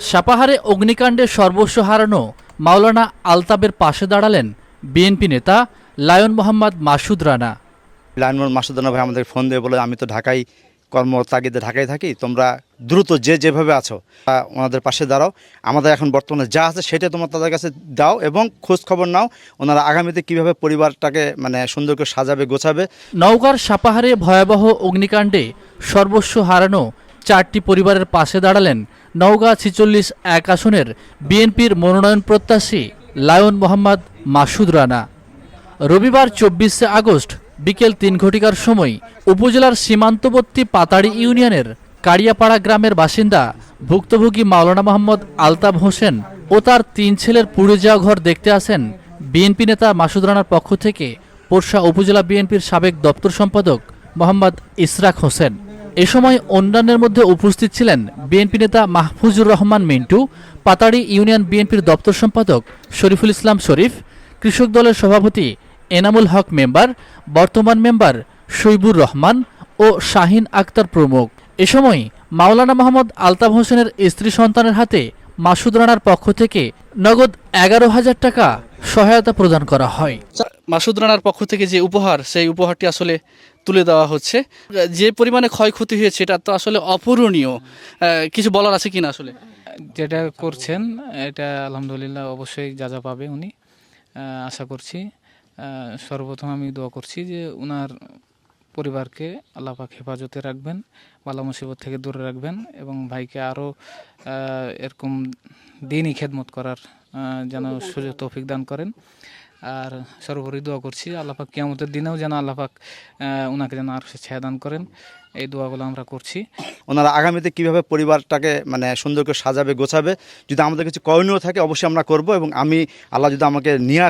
সাপাহারে অগ্নিকাণ্ডে সর্বস্ব হারানো মাওলানা আলতাবের পাশে দাঁড়ালেন বিএনপি নেতা লায়ন মোহাম্মদ মাসুদ রানা। লায়ন মাসুদ রানা ভাই আমাদের ফোন দিয়ে বলে আমি তো ঢাকায় কর্ম তাগিদে ঢাকায় থাকি তোমরা দ্রুত যে যেভাবে আছো ওনাদের পাশে দাঁড়াও। আমাদের এখন বর্তমানে যা আছে সেটা তোমরা তাদের কাছে দাও এবং খোঁজ খবর নাও। ওনারা আগামীতে কীভাবে পরিবারটাকে মানে সুন্দর করে সাজাবে গোছাবে? নওগাঁর সাপাহারে ভয়াবহ অগ্নিকাণ্ডে সর্বস্ব হারানো চারটি পরিবারের পাশে দাঁড়ালেন নওগাঁ ছিচল্লিশ এক আসনের বিএনপির মনোনয়ন প্রত্যাশী লায়ন মোহাম্মদ মাসুদ রানা। রবিবার চব্বিশে আগস্ট বিকেল তিন ঘটিকার সময় উপজেলার সীমান্তবর্তী পাতাড়ি ইউনিয়নের কাড়িয়াপাড়া গ্রামের বাসিন্দা ভুক্তভোগী মাওলানা মোহাম্মদ আলতাব হোসেন ও তার তিন ছেলের পুড়ে যাওয়া ঘর দেখতে আসেন বিএনপি নেতা মাসুদ রানার পক্ষ থেকে পোরশা উপজেলা বিএনপির সাবেক দপ্তর সম্পাদক মোহাম্মদ ইসরাক হোসেন। এ সময় অন্যান্যের মধ্যে উপস্থিত ছিলেন বিএনপি নেতা মাহফুজুর রহমান মিন্টু, পাতাড়ি ইউনিয়ন বিএনপির দপ্তর সম্পাদক শরীফুল ইসলাম শরীফ, কৃষক দলের সভাপতি এনামুল হক মেম্বার, বর্তমান মেম্বার শৈবুর রহমান ও শাহিন আক্তার প্রমুখ। এ সময় মাওলানা মোহাম্মদ আলতাফ হোসেনের স্ত্রী সন্তানের হাতে মাসুদ রানার পক্ষ থেকে নগদ এগারো হাজার টাকা সহায়তা প্রদান করা হয়। মাসুদ রানার পক্ষ থেকে যে উপহার সেই উপহারটি আসলে তুলে দেওয়া হচ্ছে। যে পরিমাণে ক্ষয়ক্ষতি হয়েছে এটা তো আসলে অপূরণীয়। কিছু বলার আছে কিনা আসলে? যেটা করছেন এটা আলহামদুলিল্লাহ অবশ্যই যা যা পাবে উনি। আশা করছি সর্বপ্রথম আমি দোয়া করছি যে ওনার পরিবারকে আল্লাপাক হেফাজতে রাখবেন বালা মুসিবত থেকে দূরে রাখবেন এবং ভাইকে আরও এরকম দিনই খেদমত করার যেন সুযোগ তৌফিক দান করেন। আর সর্বোপরি দোয়া করছি আল্লাপাক কেমতের কিয়ামতের দিনেও যেন আল্লাপাক ওনাকে যেন আর ছায়া দান করেন। এই দোয়াগুলো আমরা করছি। ওনারা আগামীতে কীভাবে পরিবারটাকে মানে সুন্দর করে সাজাবে গোছাবে যদি আমাদের কিছু করণীয় থাকে অবশ্যই আমরা করব এবং আমি আল্লাহ যদি আমাকে নিয়ে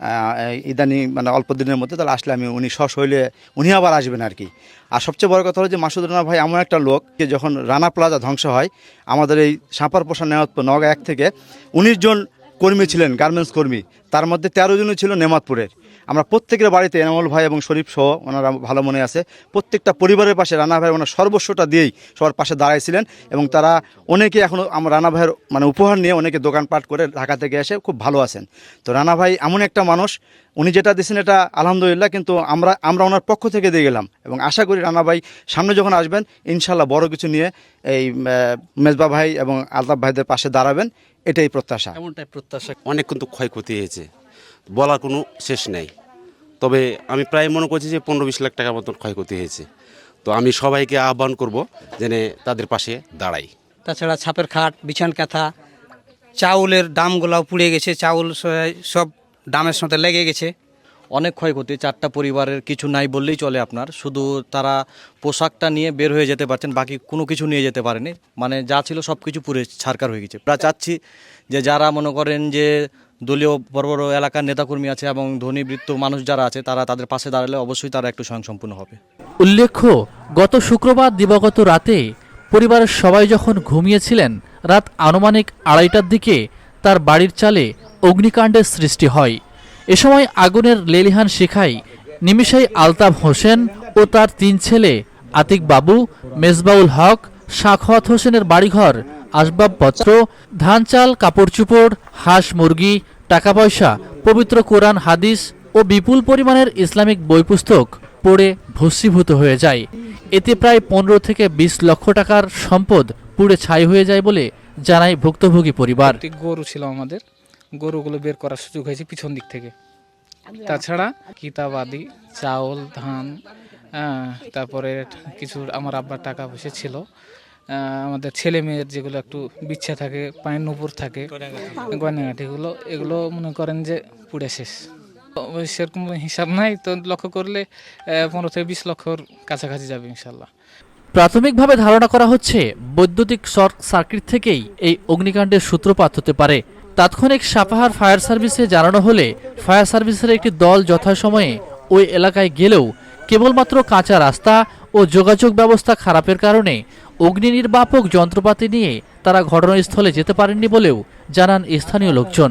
আহ, ইদানি মানে অল্প দিনের মধ্যে তাহলে আসলে আমি উনি সশৈলে উনি আবার আসবেন আর কি। আর সবচেয়ে বড় কথা হলো যে মাসুদ রানা ভাই এমন একটা লোক যে যখন রানা প্লাজা ধ্বংস হয় আমাদের এই সাঁপার পোষা নেওয়াতপুর নগা এক থেকে উনিশ জন কর্মী ছিলেন গার্মেন্টস কর্মী। তার মধ্যে তেরো জনই ছিল নেমাতপুরের। আমরা প্রত্যেকের বাড়িতে এনামুল ভাই এবং শরীফ সহ ওনারা ভালো মনে আছে। প্রত্যেকটা পরিবারের পাশে রানা ভাই ওনার সর্বস্বটা দিয়েই সবার পাশে দাঁড়াইছিলেন এবং তারা অনেকে এখনও আমার রানা ভাইয়ের মানে উপহার নিয়ে অনেকে দোকানপাট করে ঢাকা থেকে এসে খুব ভালো আছেন। তো রানা ভাই এমন একটা মানুষ, উনি যেটা দিয়েছেন এটা আলহামদুলিল্লাহ, কিন্তু আমরা আমরা ওনার পক্ষ থেকে দিয়ে গেলাম এবং আশা করি রানা ভাই সামনে যখন আসবেন ইনশাল্লাহ বড় কিছু নিয়ে এই মেজবা ভাই এবং আলতাফ ভাইদের পাশে দাঁড়াবেন, এটাই প্রত্যাশা। এমনটাই প্রত্যাশা। অনেক কিন্তু ক্ষয়ক্ষতি হয়েছে। বলার কোনো শেষ নেই। তবে আমি প্রায় মনে করছি যে পনেরো বিশ লাখ টাকার মতন ক্ষয়ক্ষতি হয়েছে। তো আমি সবাইকে আহ্বান করব যেন তাদের পাশে দাঁড়াই। তাছাড়া ছাপের খাট বিছান কাঁথা চাউলের দামগুলাও পুড়ে গেছে। চাউল সব দামের সাথে লেগে গেছে। অনেক ক্ষয়ক্ষতি চারটা পরিবারের কিছু নাই বললেই চলে আপনার। শুধু তারা পোশাকটা নিয়ে বের হয়ে যেতে পারছেন বাকি কোনো কিছু নিয়ে যেতে পারেনি। মানে যা ছিল সব কিছু পুরে ছারকার হয়ে গেছে। আমরা চাচ্ছি যে যারা মনে করেন যে দলীয় বড় বড় এলাকার নেতাকর্মী আছে এবং ধনীবৃত্ত মানুষ যারা আছে, তারা তাদের পাশে দাঁড়ালে অবশ্যই তারা একটু স্বয়ংসম্পূর্ণ হবে। উল্লেখ্য, গত শুক্রবার দিবাগত রাতে পরিবারের সবাই যখন ঘুমিয়েছিলেন, রাত আনুমানিক আড়াইটার দিকে তার বাড়ির চালে অগ্নিকাণ্ডের সৃষ্টি হয়। এ সময় আগুনের লেলিহান শিখায় নিমিষেই আলতাফ হোসেন ও তার তিন ছেলে আতিক বাবু, মেজবাউল হক, শাখওয়াত হোসেনের বাড়িঘর আসবাবপত্র ধান চাল কাপড় চুপড় হাঁস মুরগি টাকা পয়সা পবিত্র কোরআন, হাদিস ও বিপুল পরিমাণের ইসলামিক বই পুস্তক পড়ে ভস্মীভূত হয়ে যায়। এতে প্রায় পনেরো থেকে বিশ লক্ষ টাকার সম্পদ পুড়ে ছাই হয়ে যায় বলে জানায় ভুক্তভোগী পরিবার। গরু ছিল আমাদের। গরুগুলো বের করার সুযোগ হয়েছে পিছন দিক থেকে। তাছাড়া কিতাব আদি, চাউল, ধান তারপরে কিছু আমার আব্বার টাকা পয়সা ছিল। আমাদের ছেলে মেয়ের যেগুলো একটু বিচ্ছা থাকে, পায়ের নুপুর থাকে গয়নাঘাটিগুলো এগুলো মনে করেন যে পুড়ে শেষ। সেরকম হিসাব নাই, তো লক্ষ্য করলে পনেরো থেকে বিশ লক্ষর কাছাকাছি যাবে ইনশাল্লাহ প্রাথমিকভাবে ধারণা করা হচ্ছে, বৈদ্যুতিক শর্ট সার্কিট থেকেই এই অগ্নিকাণ্ডের সূত্রপাত হতে পারে। তাৎক্ষণিক সাপাহার ফায়ার সার্ভিসে জানানো হলে, ফায়ার সার্ভিসের একটি দল যথাসময়ে ওই এলাকায় গেলেও কেবলমাত্র কাঁচা রাস্তা ও যোগাযোগ ব্যবস্থা খারাপের কারণে অগ্নি নির্বাপক যন্ত্রপাতি নিয়ে তারা ঘটনাস্থলে যেতে পারেননি বলেও জানান স্থানীয় লোকজন।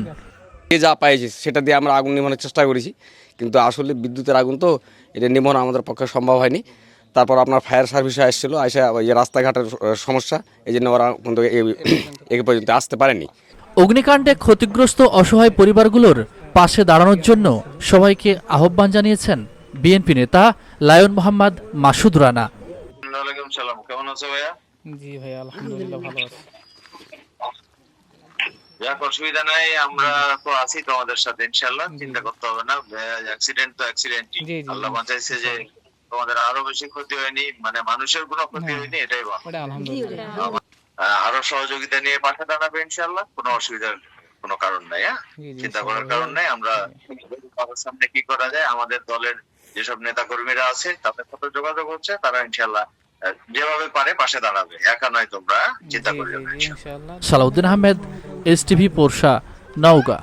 যে যা পাইছি সেটা দিয়ে আমরা আগুন নিভানোর চেষ্টা করেছি। কিন্তু আসলে বিদ্যুতের আগুন তো এটা নিভানো আমাদের পক্ষে সম্ভব হয়নি। তারপর আপনার ফায়ার সার্ভিসে আসছিল এসে এই রাস্তাঘাটের সমস্যা এই জন্য ওরা কিন্তু এ পর্যন্ত আসতে পারেনি। অগ্নিকাণ্ডে ক্ষতিগ্রস্ত অসহায় পরিবারগুলোর পাশে দাঁড়ানোর জন্য সবাইকে আহ্বান জানিয়েছেন বিএনপি নেতা লায়ন মোহাম্মদ মাসুদ রানা। ওয়ালাইকুম সালাম কেমন আছো ভাইয়া? জি ভাইয়া আলহামদুলিল্লাহ ভালো আছি। যাক অসুবিধা নাই আমরা তো আছি তোমাদের সাথে চিন্তা করতে হবে না। অ্যাক্সিডেন্ট তো অ্যাক্সিডেন্টই আল্লাহ বাঁচাইছে যে তোমাদের আরও বেশি ক্ষতি হয়নি মানে মানুষের কোনো ক্ষতি হ্যাঁ। হয়নি এটাই ভালো আরও সহযোগিতা নিয়ে পাশে দাঁড়াবে ইনশাল্লাহ কোনো অসুবিধার কোনো কারণ নাই হ্যাঁ? চিন্তা করার কারণ নাই আমরা সামনে কি করা যায় আমাদের দলের যেসব নেতা কর্মীরা আছে তাদের সাথে যোগাযোগ হচ্ছে তারা ইনশাল্লাহ যেভাবে পারে পাশে দাঁড়াবে একা নয় তোমরা? চিন্তা। ইনশাআল্লাহ সালাউদ্দিন আহমেদ এস টিভি পোরশা নওগাঁ